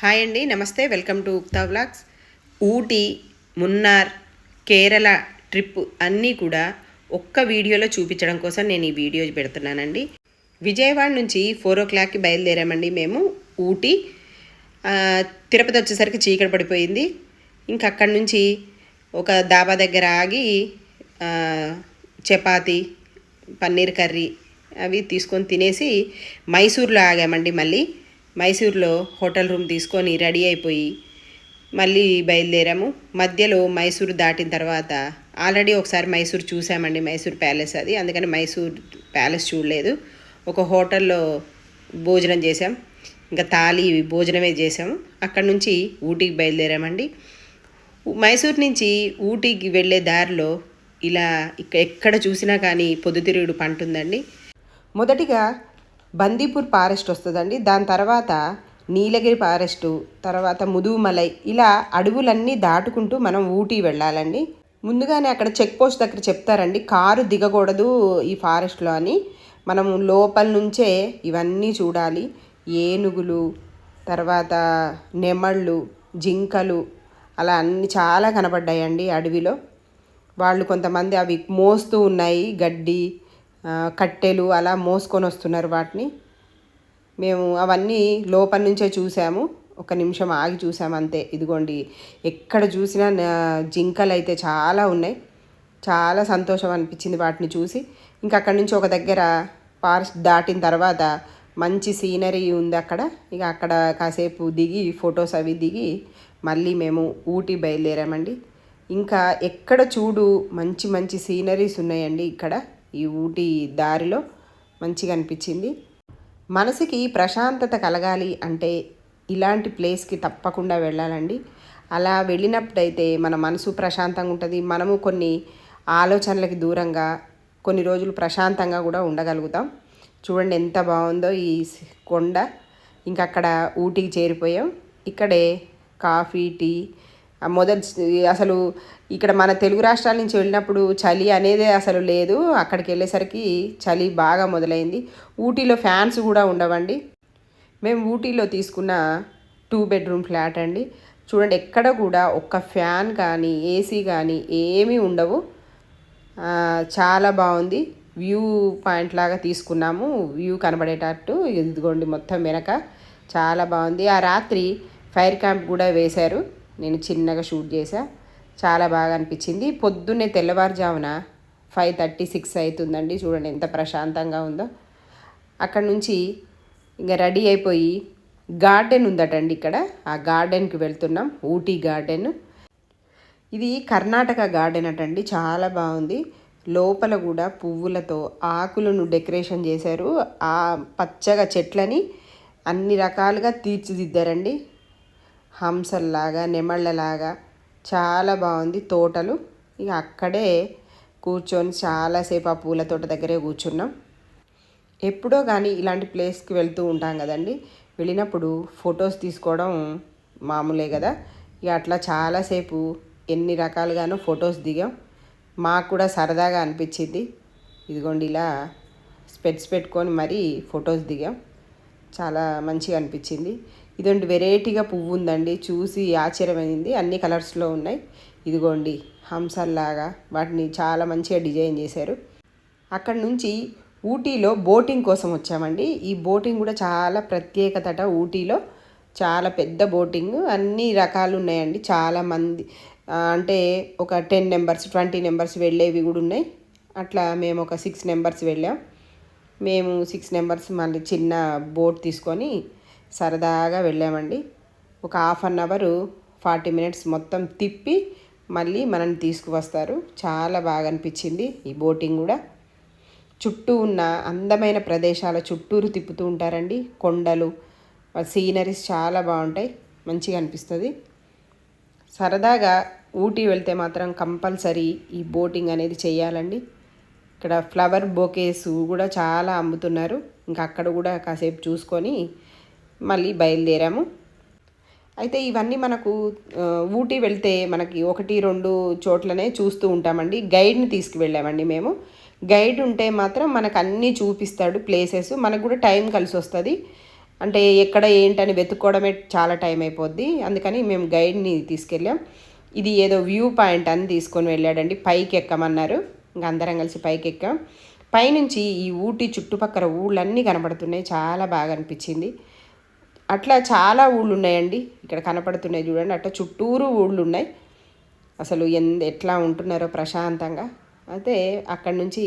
Hi అండి నమస్తే welcome to Ukta vlogs. Ooty Munnar Kerala trip అన్నీ కూడా ఒక్క వీడియోలో చూపించడం కోసం నేను ఈ వీడియో పెడుతున్నానండి. విజయవాడ నుంచి ఫోర్ ఓ క్లాక్కి బయలుదేరామండి మేము ఊటీ. తిరుపతి వచ్చేసరికి చీకటి పడిపోయింది. ఇంకా అక్కడి నుంచి ఒక దాబా దగ్గర ఆగి చపాతి పన్నీర్ కర్రీ అవి తీసుకొని తినేసి మైసూర్లో ఆగామండి మళ్ళీ. మైసూర్లో హోటల్ రూమ్ తీసుకొని రెడీ అయిపోయి మళ్ళీ బయలుదేరాము. మధ్యలో మైసూర్ దాటిన తర్వాత ఆల్రెడీ ఒకసారి మైసూర్ చూసామండి మైసూర్ ప్యాలెస్ అది. అందుకని మైసూర్ ప్యాలెస్ చూడలేదు. ఒక హోటల్లో భోజనం చేసాం ఇంకా తాళి భోజనమే చేసాము అక్కడ నుంచి ఊటీకి బయలుదేరామండి. మైసూర్ నుంచి ఊటీకి వెళ్ళే దారిలో ఇలా ఇక్క ఎక్కడ చూసినా కానీ పొద్దుతిరుగుడు పంట ఉందండి. మొదటిగా బందీపూర్ ఫారెస్ట్ వస్తుందండి. దాని తర్వాత నీలగిరి ఫారెస్టు తర్వాత ముదుమలై ఇలా అడవులన్నీ దాటుకుంటూ మనం ఊటీ వెళ్ళాలండి. ముందుగానే అక్కడ చెక్ పోస్ట్ దగ్గర చెప్తారండి కారు దిగకూడదు ఈ ఫారెస్ట్లో అని. మనం లోపల నుంచే ఇవన్నీ చూడాలి. ఏనుగులు తర్వాత నెమళ్ళు జింకలు అలా అన్ని చాలా కనపడ్డాయండి అడవిలో. వాళ్ళు కొంతమంది అవి మోస్తూ ఉన్నాయి గడ్డి కట్టెలు అలా మోసుకొని వస్తున్నారు వాటిని. మేము అవన్నీ లోపల నుంచే చూసాము. ఒక నిమిషం ఆగి చూసాము అంతే. ఇదిగోండి ఎక్కడ చూసినా జింకలు అయితే చాలా ఉన్నాయి. చాలా సంతోషం అనిపించింది వాటిని చూసి. ఇంకా అక్కడి నుంచి ఒక దగ్గర ఫారెస్ట్ దాటిన తర్వాత మంచి సీనరీ ఉంది అక్కడ. ఇక అక్కడ కాసేపు దిగి ఫొటోస్ అవి దిగి మళ్ళీ మేము ఊటీ బయలుదేరామండి. ఇంకా ఎక్కడ చూడు మంచి మంచి సీనరీస్ ఉన్నాయండి ఇక్కడ. ఈ ఊటీ దారిలో మంచిగా అనిపించింది. మనసుకి ప్రశాంతత కలగాలి అంటే ఇలాంటి ప్లేస్కి తప్పకుండా వెళ్ళాలండి. అలా వెళ్ళినప్పుడైతే మన మనసు ప్రశాంతంగా ఉంటుంది. మనము కొన్ని ఆలోచనలకి దూరంగా కొన్ని రోజులు ప్రశాంతంగా కూడా ఉండగలుగుతాం. చూడండి ఎంత బాగుందో ఈ కొండ. ఇంకక్కడ అక్కడ ఊటీకి చేరిపోయాం. ఇక్కడే కాఫీ టీ మొదటి అసలు ఇక్కడ మన తెలుగు రాష్ట్రాల నుంచి వెళ్ళినప్పుడు చలి అనేదే అసలు లేదు. అక్కడికి వెళ్ళేసరికి చలి బాగా మొదలైంది. ఊటీలో ఫ్యాన్స్ కూడా ఉండవండి. మేము ఊటీలో తీసుకున్న టూ బెడ్రూమ్ ఫ్లాట్ అండి. చూడండి ఎక్కడ కూడా ఒక్క ఫ్యాన్ కానీ ఏసీ కానీ ఏమీ ఉండవు. చాలా బాగుంది. వ్యూ పాయింట్ లాగా తీసుకున్నాము. వ్యూ కనబడేటట్టు ఇదిగోండి మొత్తం వెనక. చాలా బాగుంది. ఆ రాత్రి ఫైర్ క్యాంప్ కూడా వేశారు. నేను చిన్నగా షూట్ చేశా. చాలా బాగా అనిపించింది. పొద్దున్నే తెల్లవారుజామున ఫైవ్ థర్టీ సిక్స్ అవుతుందండి. చూడండి ఎంత ప్రశాంతంగా ఉందో. అక్కడ నుంచి ఇంకా రెడీ అయిపోయి గార్డెన్ ఉందటండి ఇక్కడ. ఆ గార్డెన్కి వెళ్తున్నాం. ఊటీ గార్డెన్. ఇది కర్ణాటక గార్డెన్ అటండి. చాలా బాగుంది. లోపల కూడా పువ్వులతో ఆకులను డెకరేషన్ చేశారు. ఆ పచ్చగా చెట్లని అన్ని రకాలుగా తీర్చిదిద్దారండి. హంసల్లాగా నెమళ్ళలాగా చాలా బాగుంది తోటలు. ఇక అక్కడే కూర్చొని చాలాసేపు ఆ పూల తోట దగ్గరే కూర్చున్నాం. ఎప్పుడో కానీ ఇలాంటి ప్లేస్కి వెళ్తూ ఉంటాం కదండి. వెళ్ళినప్పుడు ఫొటోస్ తీసుకోవడం మామూలే కదా. ఇక అట్లా చాలాసేపు ఎన్ని రకాలుగానో ఫొటోస్ దిగాం. మాకు కూడా సరదాగా అనిపించింది. ఇదిగోండి ఇలా స్పెట్స్ పెట్టుకొని మరీ ఫొటోస్ దిగాం. చాలా మంచిగా అనిపించింది. ఇదండి వెరైటీగా పువ్వు ఉందండి చూసి ఆశ్చర్యమైంది. అన్ని కలర్స్లో ఉన్నాయి. ఇదిగోండి హంసల్లాగా వాటిని చాలా మంచిగా డిజైన్ చేశారు. అక్కడ నుంచి ఊటీలో బోటింగ్ కోసం వచ్చామండి. ఈ బోటింగ్ కూడా చాలా ప్రత్యేకతట ఊటీలో. చాలా పెద్ద బోటింగ్. అన్ని రకాలు ఉన్నాయండి. చాలా మంది అంటే ఒక టెన్ నెంబర్స్ ట్వంటీ నెంబర్స్ వెళ్ళేవి కూడా ఉన్నాయి. అట్లా మేము ఒక సిక్స్ నెంబర్స్ వెళ్ళాం. మేము సిక్స్ నెంబర్స్ మళ్ళీ చిన్న బోట్ తీసుకొని సరదాగా వెళ్ళామండి. ఒక half an hour forty minutes మొత్తం తిప్పి మళ్ళీ మనల్ని తీసుకువస్తారు. చాలా బాగా అనిపించింది ఈ బోటింగ్ కూడా. చుట్టూ ఉన్న అందమైన ప్రదేశాల చుట్టూరు తిప్పుతూ ఉంటారండి. కొండలు సీనరీస్ చాలా బాగుంటాయి. మంచిగా అనిపిస్తుంది. సరదాగా ఊటీ వెళ్తే మాత్రం కంపల్సరీ ఈ బోటింగ్ అనేది చేయాలండి. ఇక్కడ ఫ్లవర్ బొకేస్ కూడా చాలా అమ్ముతున్నారు. ఇంకా అక్కడ కూడా కాసేపు చూసుకొని మళ్ళీ బయలుదేరాము. అయితే ఇవన్నీ మనకు ఊటీ వెళ్తే మనకి ఒకటి రెండు చోట్లనే చూస్తూ ఉంటామండి. గైడ్ని తీసుకువెళ్ళామండి మేము. గైడ్ ఉంటే మాత్రం మనకు అన్నీ చూపిస్తాడు ప్లేసెస్. మనకు కూడా టైం కలిసి వస్తుంది అంటే ఎక్కడ ఏంటని వెతుక్కోవడమే చాలా టైం అయిపోద్ది. అందుకని మేము గైడ్ని తీసుకెళ్ళాం. ఇది ఏదో వ్యూ పాయింట్ అని తీసుకొని వెళ్ళాడండి. పైకి ఎక్కమన్నారు. ఇంకా అందరం కలిసి పైకి ఎక్కాం. పైనుంచి ఈ ఊటీ చుట్టుపక్కల ఊళ్ళన్నీ కనబడుతున్నాయి. చాలా బాగా అనిపించింది. అట్లా చాలా ఊళ్ళు ఉన్నాయండి ఇక్కడ కనపడుతున్నాయి చూడండి. అట్లా చుట్టూరు ఊళ్ళు ఉన్నాయి అసలు ఎంత ఎట్లా ఉంటున్నారో ప్రశాంతంగా. అయితే అక్కడి నుంచి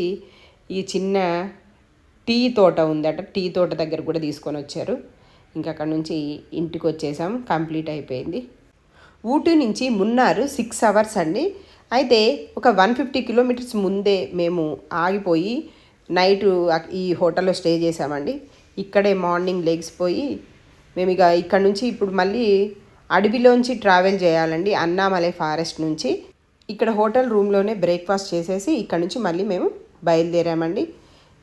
ఈ చిన్న టీ తోట ఉందట. టీ తోట దగ్గర కూడా తీసుకొని వచ్చారు. ఇంకా అక్కడ నుంచి ఇంటికి వచ్చేసాం. కంప్లీట్ అయిపోయింది. ఊటీ నుంచి మున్నారు సిక్స్ అవర్స్ అండి. అయితే ఒక వన్ ఫిఫ్టీ కిలోమీటర్స్ ముందే మేము ఆగిపోయి నైట్ ఈ హోటల్లో స్టే చేసామండి. ఇక్కడే మార్నింగ్ లెగ్సిపోయి మేము ఇక ఇక్కడ నుంచి ఇప్పుడు మళ్ళీ అడవిలోంచి ట్రావెల్ చేయాలండి అన్నామలై ఫారెస్ట్ నుంచి. ఇక్కడ హోటల్ రూమ్లోనే బ్రేక్ఫాస్ట్ చేసేసి ఇక్కడ నుంచి మళ్ళీ మేము బయలుదేరామండి.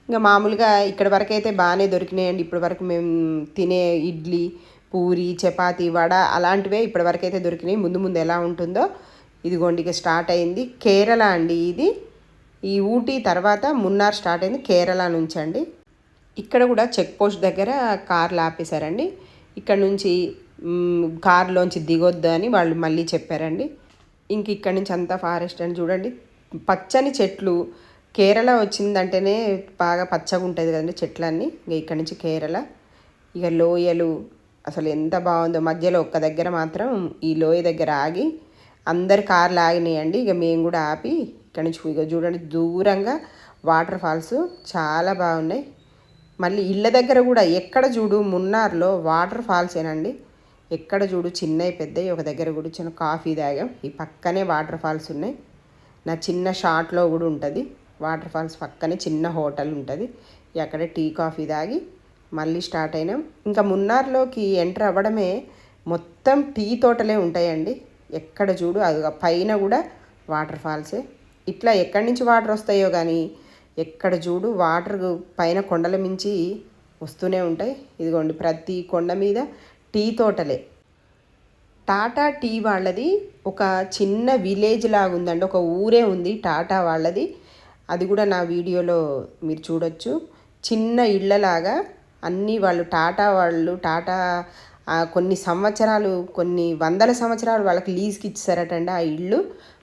ఇంకా మామూలుగా ఇక్కడ వరకు అయితే బాగానే దొరికినాయండి ఇప్పటి వరకు మేము తినే ఇడ్లీ పూరి చపాతి వడ అలాంటివే ఇప్పటి వరకు అయితే దొరికినాయి. ముందు ముందు ఎలా ఉంటుందో ఇదిగోండి ఇక స్టార్ట్ అయింది. కేరళ అండి ఇది. ఈ ఊటీ తర్వాత మున్నార్ స్టార్ట్ అయింది కేరళ నుంచి అండి. ఇక్కడ కూడా చెక్ పోస్ట్ దగ్గర కార్లు ఆపేశారండి ఇక్కడ నుంచి కారులోంచి కార్లోంచి దిగొద్దు అని వాళ్ళు మళ్ళీ చెప్పారండి. ఇంక ఇక్కడ నుంచి అంతా ఫారెస్ట్ అని చూడండి. పచ్చని చెట్లు. కేరళ వచ్చిందంటేనే బాగా పచ్చగా ఉంటుంది కదండి చెట్లన్నీ. ఇక ఇక్కడ నుంచి కేరళ. ఇక లోయలు అసలు ఎంత బాగుందో. మధ్యలో ఒక్క దగ్గర మాత్రం ఈ లోయ దగ్గర ఆగి అందరు కార్లు ఆగినాయండి. ఇక మేము కూడా ఆపి ఇక్కడ నుంచి ఇక చూడండి దూరంగా వాటర్ ఫాల్స్ చాలా బాగున్నాయి. మళ్ళీ ఇళ్ళ దగ్గర కూడా ఎక్కడ చూడు మున్నార్లో వాటర్ ఫాల్సేనండి. ఎక్కడ చూడు చిన్నవి పెద్దవి ఒక దగ్గర కూడా చిన్న కాఫీ తాగాం. ఈ పక్కనే వాటర్ ఫాల్స్ ఉన్నాయి. నా చిన్న షాట్లో కూడా ఉంటుంది. వాటర్ ఫాల్స్ పక్కనే చిన్న హోటల్ ఉంటుంది. అక్కడే టీ కాఫీ తాగి మళ్ళీ స్టార్ట్ అయినాం. ఇంకా మున్నార్లోకి ఎంటర్ అవ్వడమే మొత్తం టీ తోటలే ఉంటాయండి. ఎక్కడ చూడు అది పైన కూడా వాటర్ ఫాల్సే. ఇట్లా ఎక్కడి నుంచి వాటర్ వస్తాయో కానీ ఎక్కడ చూడు వాటర్ పైన కొండల మించి వస్తూనే ఉంటాయి. ఇదిగోండి ప్రతి కొండ మీద టీ తోటలే. టాటా టీ వాళ్ళది ఒక చిన్న విలేజ్ లాగా ఉందండి ఒక ఊరే ఉంది టాటా వాళ్ళది. అది కూడా నా వీడియోలో మీరు చూడొచ్చు. చిన్న ఇళ్ళలాగా అన్నీ వాళ్ళు టాటా వాళ్ళు టాటా కొన్ని సంవత్సరాలు కొన్ని వందల సంవత్సరాలు వాళ్ళకి లీజ్కి ఇచ్చారటండి ఆ ఇల్లు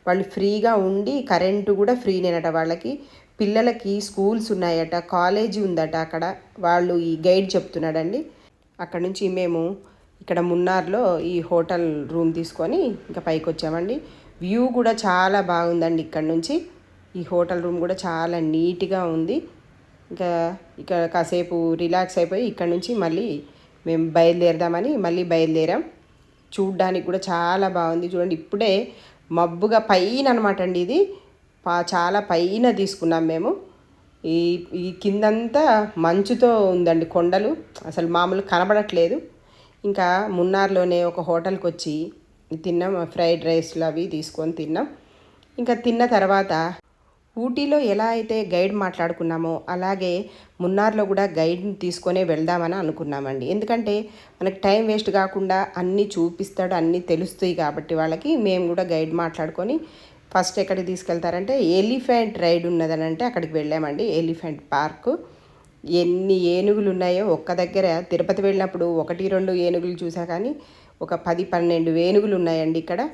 వాళ్ళు ఫ్రీగా ఉండి కరెంటు కూడా ఫ్రీనేనట వాళ్ళకి. పిల్లలకి స్కూల్స్ ఉన్నాయట కాలేజీ ఉందట అక్కడ వాళ్ళు ఈ గైడ్ చెప్తున్నాడండి. అక్కడ నుంచి మేము ఇక్కడ మున్నార్లో ఈ హోటల్ రూమ్ తీసుకొని ఇంకా పైకి వచ్చామండి వ్యూ కూడా చాలా బాగుందండి ఇక్కడ నుంచి. ఈ హోటల్ రూమ్ కూడా చాలా నీట్గా ఉంది. ఇంకా ఇక్కడ కాసేపు రిలాక్స్ అయిపోయి ఇక్కడ నుంచి మళ్ళీ మేము బయలుదేరదామని మళ్ళీ బయలుదేరాం. చూడ్డానికి కూడా చాలా బాగుంది. చూడండి ఇప్పుడే మబ్బుగా పైన అనమాట అండి ఇది. చాలా పైన తీసుకున్నాం మేము. ఈ ఈ కిందంతా మంచుతో ఉందండి కొండలు. అసలు మామూలు కనబడట్లేదు. ఇంకా మున్నార్లోనే ఒక హోటల్కి వచ్చి తిన్నాం ఫ్రైడ్ రైస్లు అవి తీసుకొని తిన్నాం. ఇంకా తిన్న తర్వాత ఊటీలో ఎలా అయితే గైడ్ మాట్లాడుకున్నామో అలాగే మున్నార్లో కూడా గైడ్ని తీసుకొనే వెళ్దామని అనుకున్నామండి. ఎందుకంటే మనకి టైం వేస్ట్ కాకుండా అన్నీ చూపిస్తాడు అన్నీ తెలుస్తాయి కాబట్టి వాళ్ళకి మేము కూడా గైడ్ మాట్లాడుకొని ఫస్ట్ ఎక్కడికి తీసుకెళ్తారంటే ఎలిఫెంట్ రైడ్ ఉన్నదని అంటే అక్కడికి వెళ్ళామండి. Elephant park. ఎన్ని ఏనుగులు ఉన్నాయో ఒక్క దగ్గర. తిరుపతి వెళ్ళినప్పుడు ఒకటి రెండు ఏనుగులు చూసా కానీ ఒక పది పన్నెండు ఏనుగులు ఉన్నాయండి ఇక్కడ.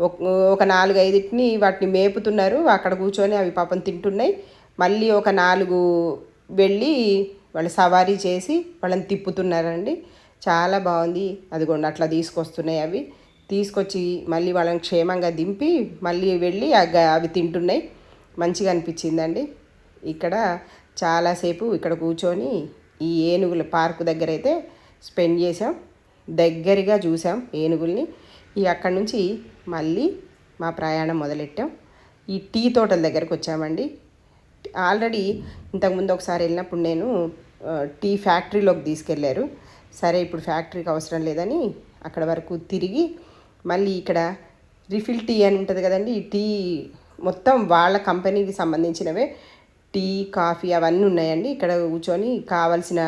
ఒక- ఒక నాలుగు ఐదుటిని వాటిని మేపుతున్నారు. అక్కడ కూర్చొని అవి పాపం తింటున్నాయి. మళ్ళీ ఒక నాలుగు వెళ్ళి వాళ్ళు సవారీ చేసి వాళ్ళని తిప్పుతున్నారండి. చాలా బాగుంది. అదిగోండి అట్లా తీసుకొస్తున్నాయి అవి. తీసుకొచ్చి మళ్ళీ వాళ్ళని క్షేమంగా దింపి మళ్ళీ వెళ్ళి ఆ అవి తింటున్నాయి. మంచిగా అనిపించిందండి. ఇక్కడ చాలాసేపు ఇక్కడ కూర్చొని ఈ ఏనుగుల పార్కు దగ్గర అయితే స్పెండ్ చేసాం దగ్గరగా చూసాం ఏనుగుల్ని. ఈ అక్కడి నుంచి మళ్ళీ మా ప్రయాణం మొదలెట్టాం. ఈ టీ తోటల దగ్గరకు వచ్చామండి. ఆల్రెడీ ఇంతకుముందు ఒకసారి వెళ్ళినప్పుడు నేను టీ ఫ్యాక్టరీలోకి తీసుకెళ్ళారు సరే ఇప్పుడు ఫ్యాక్టరీకి అవసరం లేదని అక్కడ వరకు తిరిగి మళ్ళీ ఇక్కడ రిఫిల్ టీ అని ఉంటుంది కదండి ఈ టీ మొత్తం వాళ్ళ కంపెనీకి సంబంధించినవే. టీ కాఫీ అవన్నీ ఉన్నాయండి. ఇక్కడ కూర్చొని కావలసిన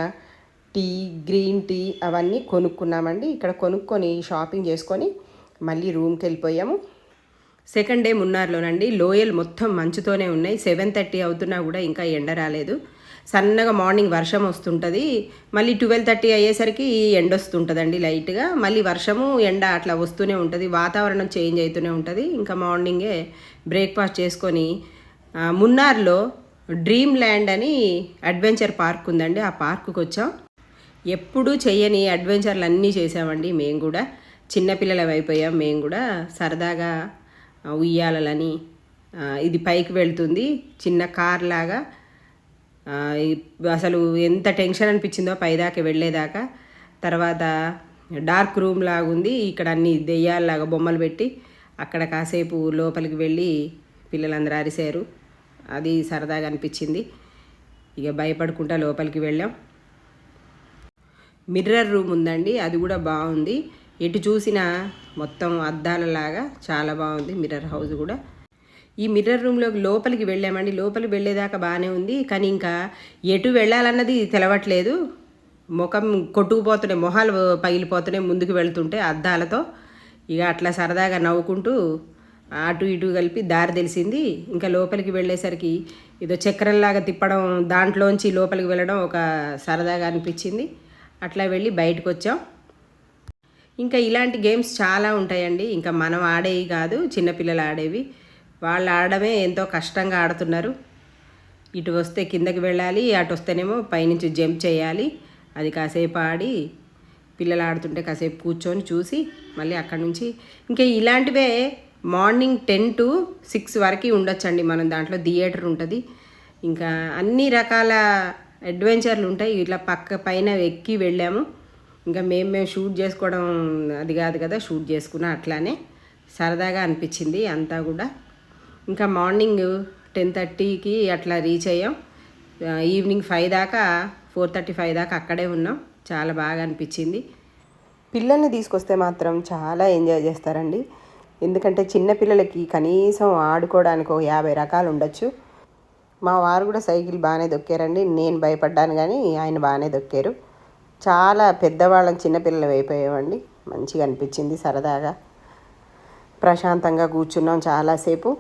టీ గ్రీన్ టీ అవన్నీ కొనుక్కున్నామండి. ఇక్కడ కొనుక్కొని షాపింగ్ చేసుకొని మళ్ళీ రూమ్కి వెళ్ళిపోయాము సెకండ్ డే మున్నార్లోనండి. లోయలు మొత్తం మంచుతోనే ఉన్నాయి. సెవెన్ థర్టీ అవుతున్నా కూడా ఇంకా ఎండ రాలేదు. సన్నగా మార్నింగ్ వర్షం వస్తుంటుంది. మళ్ళీ ట్వెల్వ్ థర్టీ అయ్యేసరికి ఎండ వస్తుంటుందండి లైట్గా. మళ్ళీ వర్షము ఎండ అట్లా వస్తూనే ఉంటుంది. వాతావరణం చేంజ్ అవుతూనే ఉంటుంది. ఇంకా మార్నింగే బ్రేక్ఫాస్ట్ చేసుకొని మున్నార్లో డ్రీమ్ ల్యాండ్ అని అడ్వెంచర్ పార్క్ ఉందండి. ఆ పార్కుకి వచ్చాం. ఎప్పుడూ చేయని అడ్వెంచర్లు అన్నీ చేసామండి మేము కూడా. చిన్నపిల్లలు అయిపోయాం మేము కూడా. సరదాగా ఉయ్యాలని ఉయ్యాలలని ఇది పైకి వెళ్తుంది. చిన్న కార్ లాగా అసలు ఎంత టెన్షన్ అనిపించిందో పైదాకా వెళ్ళేదాకా తర్వాత డార్క్ రూమ్ లాగుంది. ఇక్కడ అన్ని దెయ్యాలలాగా బొమ్మలు పెట్టి అక్కడ కాసేపు లోపలికి వెళ్ళి పిల్లలందరూ అరిశారు. అది సరదాగా అనిపించింది. ఇక భయపడుకుంటా లోపలికి వెళ్ళాం. మిర్రర్ రూమ్ ఉందండి. అది కూడా బాగుంది. ఎటు చూసినా మొత్తం అద్దాలలాగా చాలా బాగుంది. మిర్రర్ హౌస్ కూడా. ఈ మిర్రర్ రూమ్లోకి లోపలికి వెళ్ళామండి. లోపలికి వెళ్ళేదాకా బాగానే ఉంది. కానీ ఇంకా ఎటు వెళ్ళాలన్నది తెలవట్లేదు. ముఖం కొట్టుకుపోతున్నాయి. మొహాలు పగిలిపోతున్నాయి. ముందుకు వెళ్తుంటే అద్దాలతో ఇక అట్లా సరదాగా నవ్వుకుంటూ అటు ఇటు కలిపి దారి తెలిసింది. ఇంకా లోపలికి వెళ్ళేసరికి ఏదో చక్రంలాగా తిప్పడం దాంట్లోంచి లోపలికి వెళ్ళడం ఒక సరదాగా అనిపించింది. అట్లా వెళ్ళి బయటకు వచ్చాం ఇంకా ఇలాంటి గేమ్స్ చాలా ఉంటాయండి. ఇంకా మనం ఆడేవి కాదు చిన్నపిల్లలు ఆడేవి. వాళ్ళు ఆడడమే ఎంతో కష్టంగా ఆడుతున్నారు. ఇటు వస్తే కిందకి వెళ్ళాలి అటు వస్తేనేమో పైనుంచి జంప్ చేయాలి. అది కాసేపు ఆడి పిల్లలు ఆడుతుంటే కాసేపు కూర్చొని చూసి మళ్ళీ అక్కడి నుంచి ఇంకా ఇలాంటివే మార్నింగ్ టెన్ టు సిక్స్ వరకు ఉండొచ్చండి. మనం దాంట్లో థియేటర్ ఉంటుంది. ఇంకా అన్ని రకాల అడ్వెంచర్లు ఉంటాయి. ఇట్లా పక్క పైన ఎక్కి వెళ్ళాము. ఇంకా మేము మేము షూట్ చేసుకోవడం అది కాదు కదా షూట్ చేసుకున్నా అట్లానే సరదాగా అనిపించింది అంతా కూడా. ఇంకా మార్నింగ్ టెన్ థర్టీకి అట్లా రీచ్ అయ్యాం. ఈవినింగ్ ఫైవ్ దాకా ఫోర్ థర్టీ ఫైవ్ దాకా అక్కడే ఉన్నాం. చాలా బాగా అనిపించింది. పిల్లల్ని తీసుకొస్తే మాత్రం చాలా ఎంజాయ్ చేస్తారండి. ఎందుకంటే చిన్న పిల్లలకి కనీసం ఆడుకోవడానికి ఒక యాభై రకాలు ఉండొచ్చు. మా వారు కూడా సైకిల్ బాగానే దొక్కారండి. నేను భయపడ్డాను కానీ ఆయన బాగానే దొక్కారు. చాలా పెద్దవాళ్ళం చిన్నపిల్లలు అయిపోయామండి. మంచిగా అనిపించింది సరదాగా. ప్రశాంతంగా కూర్చున్నాం చాలాసేపు.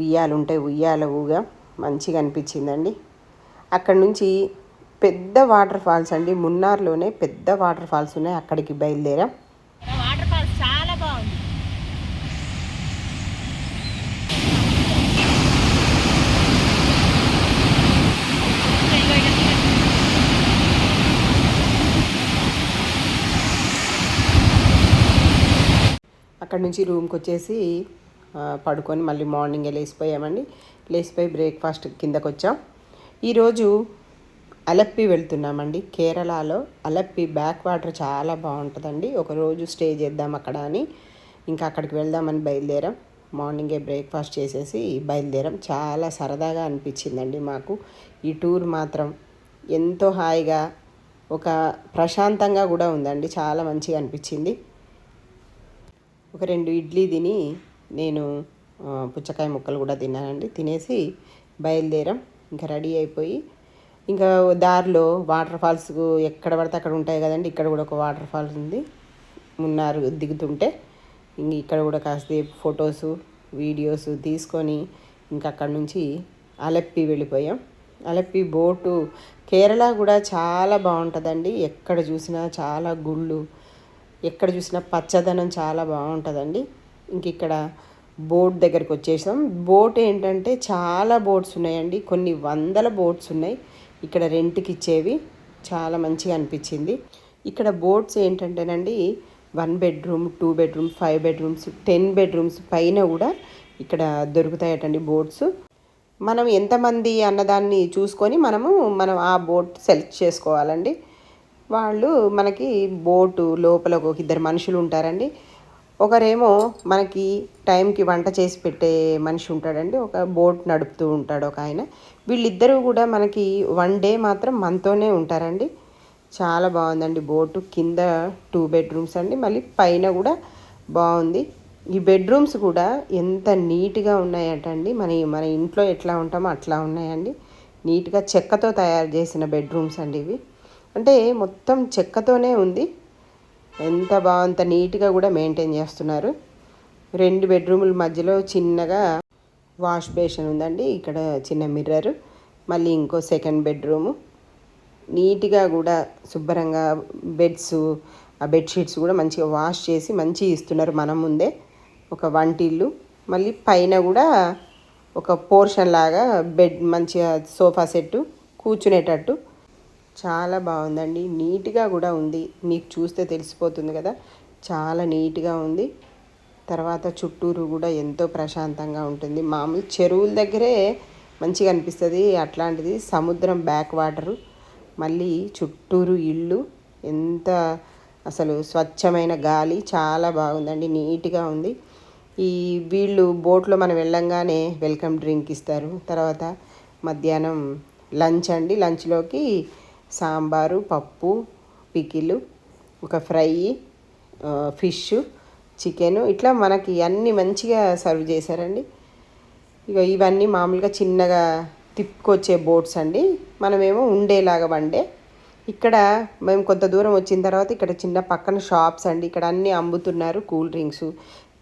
ఉయ్యాలు ఉంటే ఉయ్యాల ఊగా మంచిగా అనిపించిందండి. అక్కడి నుంచి పెద్ద వాటర్ ఫాల్స్ అండి. మున్నార్లోనే పెద్ద వాటర్ ఫాల్స్ ఉన్నాయి. అక్కడికి బయలుదేరాం. వాటర్ ఫాల్స్ చాలా బాగుంది. అక్కడ నుంచి రూమ్కి వచ్చేసి పడుకొని మళ్ళీ మార్నింగే లేచిపోయామండి. లేచిపోయి బ్రేక్ఫాస్ట్ కిందకు వచ్చాం ఈరోజు అలప్పి వెళ్తున్నామండి. కేరళలో అలప్పి బ్యాక్ వాటర్ చాలా బాగుంటుందండి. ఒకరోజు స్టే చేద్దాం అక్కడ అని ఇంకా అక్కడికి వెళ్దామని బయలుదేరాం. మార్నింగే బ్రేక్ఫాస్ట్ చేసేసి బయలుదేరాం. చాలా సరదాగా అనిపించిందండి మాకు. ఈ టూర్ మాత్రం ఎంతో హాయిగా ఒక ప్రశాంతంగా కూడా ఉందండి. చాలా మంచిగా అనిపించింది. ఒక రెండు ఇడ్లీ తిని నేను పుచ్చకాయ ముక్కలు కూడా తిన్నానండి. తినేసి బయలుదేరాం. ఇంకా రెడీ అయిపోయి ఇంకా దారిలో వాటర్ ఫాల్స్ ఎక్కడ పడితే అక్కడ ఉంటాయి కదండి. ఇక్కడ కూడా ఒక వాటర్ ఫాల్స్ ఉంది. మున్నారు దిగుతుంటే ఇంక ఇక్కడ కూడా కాసేపు ఫొటోస్ వీడియోస్ తీసుకొని ఇంకా అక్కడ నుంచి అలెప్పి వెళ్ళిపోయాం. అలప్పి బోటు కేరళ కూడా చాలా బాగుంటుందండి. ఎక్కడ చూసినా చాలా గుళ్ళు ఎక్కడ చూసినా పచ్చదనం చాలా బాగుంటుందండి. ఇంక ఇక్కడ బోట్ దగ్గరికి వచ్చేసాం బోట్ ఏంటంటే చాలా బోట్స్ ఉన్నాయండి. కొన్ని వందల బోట్స్ ఉన్నాయి. ఇక్కడ రెంట్కి ఇచ్చేవి. చాలా మంచిగా అనిపించింది. ఇక్కడ బోట్స్ ఏంటంటేనండి one bedroom two bedroom five bedrooms ten bedrooms పైన కూడా ఇక్కడ దొరుకుతాయటండి బోట్స్. మనం ఎంతమంది అన్నదాన్ని చూసుకొని మనము మనం ఆ బోట్ సెలెక్ట్ చేసుకోవాలండి. వాళ్ళు మనకి బోటు లోపల ఒక ఇద్దరు మనుషులు ఉంటారండి. ఒకరేమో మనకి టైంకి వంట చేసి పెట్టే మనిషి ఉంటాడండి ఒక బోట్ నడుపుతూ ఉంటాడు ఒక ఆయన. వీళ్ళిద్దరూ కూడా మనకి వన్ డే మాత్రం మనతోనే ఉంటారండి. చాలా బాగుందండి బోటు కింద టూ బెడ్రూమ్స్ అండి మళ్ళీ పైన కూడా బాగుంది. ఈ బెడ్రూమ్స్ కూడా ఎంత నీట్గా ఉన్నాయటండి మన మన ఇంట్లో ఎట్లా ఉంటామో అట్లా ఉన్నాయండి. నీట్గా చెక్కతో తయారు చేసిన బెడ్రూమ్స్ అండి ఇవి. అంటే మొత్తం చెక్కతోనే ఉంది. ఎంత బాగుంత నీట్గా కూడా మెయింటైన్ చేస్తున్నారు. రెండు బెడ్రూముల మధ్యలో చిన్నగా వాష్ బేసిన్ ఉందండి. ఇక్కడ చిన్న మిర్రర్. మళ్ళీ ఇంకో సెకండ్ బెడ్రూము. నీట్గా కూడా శుభ్రంగా బెడ్స్ ఆ బెడ్షీట్స్ కూడా మంచిగా వాష్ చేసి మంచిగా ఇస్తున్నారు మనం ముందే. ఒక వంటిల్లు. మళ్ళీ పైన కూడా ఒక పోర్షన్ లాగా బెడ్ మంచిగా సోఫా సెట్టు కూర్చునేటట్టు చాలా బాగుందండి. నీట్గా కూడా ఉంది. మీకు చూస్తే తెలిసిపోతుంది కదా. చాలా నీట్గా ఉంది. తర్వాత చుట్టూరు కూడా ఎంతో ప్రశాంతంగా ఉంటుంది. మామూలు చెరువుల దగ్గరే మంచిగా అనిపిస్తుంది. అట్లాంటిది సముద్రం బ్యాక్ వాటరు. మళ్ళీ చుట్టూరు ఇల్లు. ఎంత అసలు స్వచ్ఛమైన గాలి. చాలా బాగుందండి. నీట్గా ఉంది. ఈ వీళ్ళు బోట్లో మనం వెళ్ళంగానే వెల్కమ్ డ్రింక్ ఇస్తారు. తర్వాత మధ్యాహ్నం లంచ్ అండి. లంచ్లోకి సాంబారు పప్పు పికిలు ఒక ఫ్రై ఫిష్ చికెన్. ఇట్లా మనకి అన్నీ మంచిగా సర్వ్ చేశారండి. ఇక ఇవన్నీ మామూలుగా చిన్నగా తిప్పుకొచ్చే బోట్స్ అండి. మనమేమో ఉండేలాగా వండే. ఇక్కడ మేము కొంత దూరం వచ్చిన తర్వాత ఇక్కడ చిన్న పక్కన షాప్స్ అండి. ఇక్కడ అన్నీ అమ్ముతున్నారు కూల్ డ్రింక్స్.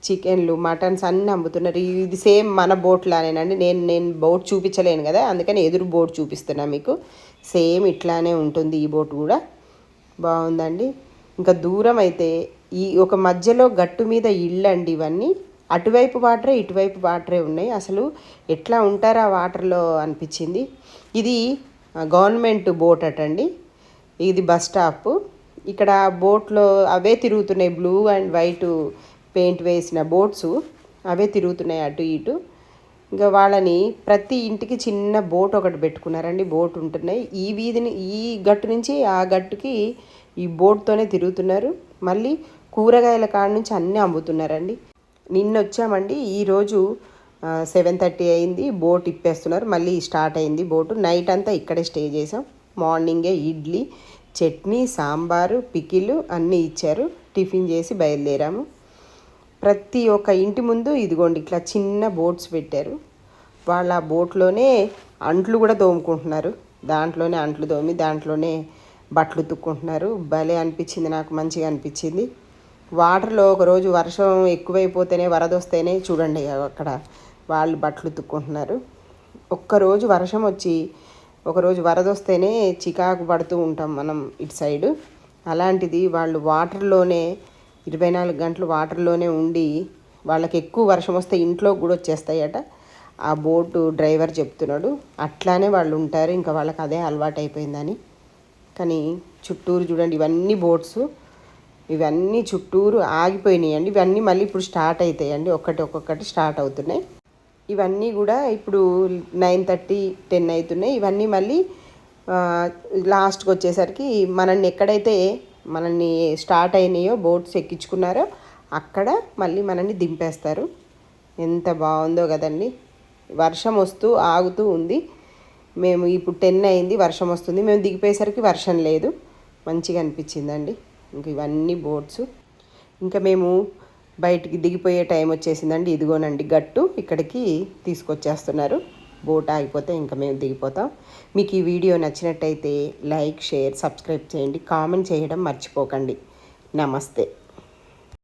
చికెన్లు మటన్స్ అన్నీ అమ్ముతున్నారు. ఇది సేమ్ మన బోట్ లానేనండి నేను నేను బోట్ చూపించలేను కదా అందుకని ఎదురు బోట్ చూపిస్తున్నా మీకు. సేమ్ ఇట్లానే ఉంటుంది ఈ బోట్ కూడా. బాగుందండి. ఇంకా దూరం అయితే ఈ ఒక మధ్యలో గట్టు మీద ఇళ్ళు అండి ఇవన్నీ. అటువైపు వాటరే ఇటువైపు వాటరే ఉన్నాయి. అసలు ఎట్లా ఉంటారా వాటర్లో అనిపించింది. ఇది గవర్నమెంట్ బోట్ అటండి. ఇది బస్ స్టాప్. ఇక్కడ బోట్లో అవే తిరుగుతున్నాయి. బ్లూ అండ్ వైట్ పెయింట్ వేసిన బోట్స్ అవే తిరుగుతున్నాయి అటు ఇటు. ఇంకా వాళ్ళని ప్రతి ఇంటికి చిన్న బోట్ ఒకటి పెట్టుకున్నారండి. బోట్ ఉంటున్నాయి. ఈ వీధిని ఈ గట్టు నుంచి ఆ గట్టుకి ఈ బోట్తోనే తిరుగుతున్నారు. మళ్ళీ కూరగాయల కాడ నుంచి అన్నీ అమ్ముతున్నారండి. నిన్న వచ్చామండి. ఈరోజు సెవెన్ థర్టీ అయింది. బోట్ ఇప్పేస్తున్నారు. మళ్ళీ స్టార్ట్ అయింది బోటు. నైట్ అంతా ఇక్కడే స్టే చేసాం మార్నింగే ఇడ్లీ చట్నీ సాంబారు పికిలు అన్నీ ఇచ్చారు. టిఫిన్ చేసి బయలుదేరాము. ప్రతి ఒక్క ఇంటి ముందు ఇదిగోండి ఇట్లా చిన్న బోట్స్ పెట్టారు. వాళ్ళ ఆ బోట్లోనే అంట్లు కూడా తోముకుంటున్నారు. దాంట్లోనే అంట్లు తోమి దాంట్లోనే బట్టలు ఉతుక్కుంటున్నారు. భలే అనిపించింది నాకు మంచిగా అనిపించింది. వాటర్లో ఒకరోజు వర్షం ఎక్కువైపోతేనే వరద వస్తేనే చూడండి అక్కడ వాళ్ళు బట్టలు ఉతుక్కుంటున్నారు. ఒక్కరోజు వర్షం వచ్చి ఒకరోజు వరద వస్తేనే చికాకు పడుతూ ఉంటాం మనం ఇటు సైడు. అలాంటిది వాళ్ళు వాటర్లోనే ఇరవై నాలుగు గంటలు వాటర్లోనే ఉండి వాళ్ళకి ఎక్కువ వర్షం వస్తే ఇంట్లో కూడా వచ్చేస్తాయట. ఆ బోటు డ్రైవర్ చెప్తున్నాడు అట్లానే వాళ్ళు ఉంటారు ఇంకా వాళ్ళకి అదే అలవాటు అయిపోయిందని. కానీ చుట్టూరు చూడండి ఇవన్నీ బోట్స్ ఇవన్నీ చుట్టూరు ఆగిపోయినాయండి. ఇవన్నీ మళ్ళీ ఇప్పుడు స్టార్ట్ అవుతాయండి ఒక్కటి ఒక్కొక్కటి స్టార్ట్ అవుతున్నాయి. ఇవన్నీ కూడా ఇప్పుడు నైన్ థర్టీ టెన్ అవుతున్నాయి. ఇవన్నీ మళ్ళీ లాస్ట్కి వచ్చేసరికి మనల్ని ఎక్కడైతే మనల్ని స్టార్ట్ అయినాయో బోట్స్ ఎక్కించుకున్నారో అక్కడ మళ్ళీ మనల్ని దింపేస్తారు. ఎంత బాగుందో కదండి. వర్షం వస్తూ ఆగుతూ ఉంది. మేము ఇప్పుడు టెన్ అయింది వర్షం వస్తుంది. మేము దిగిపోయేసరికి వర్షం లేదు. మంచిగా అనిపించిందండి. ఇంక ఇవన్నీ బోట్స్. ఇంకా మేము బయటికి దిగిపోయే టైం వచ్చేసిందండి. ఇదిగోనండి గట్టు ఇక్కడికి తీసుకొచ్చేస్తున్నారు. బోట్ ఆగిపోతే ఇంకా మేము దిగిపోతాం. మీకు ఈ వీడియో నచ్చినట్టయితే లైక్ షేర్ సబ్స్క్రైబ్ చేయండి. కామెంట్ చేయడం మర్చిపోకండి. నమస్తే.